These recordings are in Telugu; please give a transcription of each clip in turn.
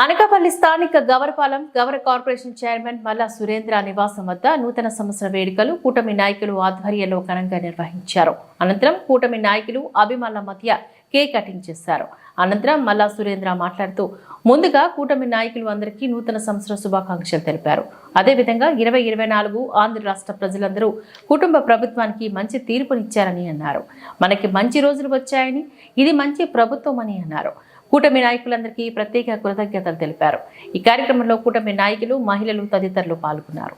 అనకాపల్లి స్థానిక గవర్పాలెం గవర్ కార్పొరేషన్ చైర్మన్ మల్లా సురేంద్ర నివాసం వద్ద నూతన సంవత్సర వేడుకలు కూటమి నాయకులు ఆధ్వర్యంలో ఘనంగా నిర్వహించారు. అనంతరం కూటమి నాయకులు అభిమానుల మధ్య కేక్ కటింగ్ చేశారు. అనంతరం మల్లా సురేంద్ర మాట్లాడుతూ ముందుగా కూటమి నాయకులు అందరికీ నూతన సంవత్సర శుభాకాంక్షలు తెలిపారు. అదేవిధంగా ఇరవై ఇరవై నాలుగు ఆంధ్ర రాష్ట్ర ప్రజలందరూ కుటుంబ ప్రభుత్వానికి మంచి తీర్పునిచ్చారని అన్నారు. మనకి మంచి రోజులు వచ్చాయని ఇది మంచి ప్రభుత్వం అని అన్నారు. కూటమి నాయకులందరికీ ప్రత్యేక కృతజ్ఞతలు తెలిపారు. ఈ కార్యక్రమంలో కూటమి నాయకులు మహిళలు తదితరులు పాల్గొన్నారు.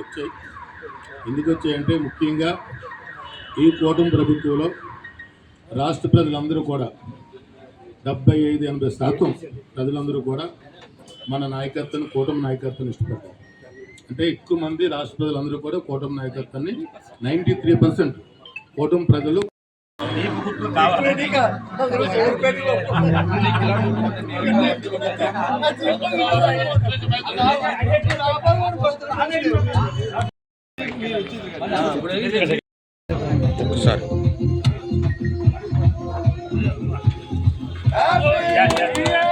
వచ్చాయి ఎందుకు వచ్చాయంటే ముఖ్యంగా ఈ కూటమి ప్రభుత్వంలో రాష్ట్ర ప్రజలందరూ కూడా డెబ్బై ఐదు ఎనభై శాతం ప్రజలందరూ కూడా మన నాయకత్వాన్ని కూటమి నాయకత్వాన్ని ఇష్టపడతారు అంటే ఎక్కువ మంది రాష్ట్ర ప్రజలందరూ కూడా కూటమి నాయకత్వాన్ని నైంటీ త్రీ పర్సెంట్ కూటమి ప్రజలు ఈ బుక్ కావాలి ఒకసారి Happy New Year!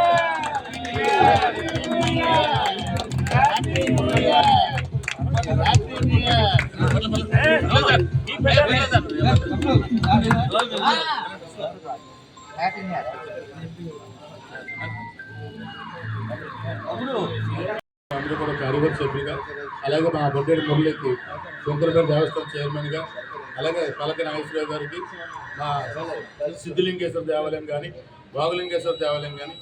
అందరూ కూడా కార్యవర్గ సభ్యులుగా అలాగే మా బొడ్డేడు మురళికి శంకరగారి దేవస్థానం చైర్మన్గా అలాగే పలక నాగేశ్వరరావు గారికి మా సిద్ధిలింగేశ్వర దేవాలయం కానీ వాగులింగేశ్వర దేవాలయం కానీ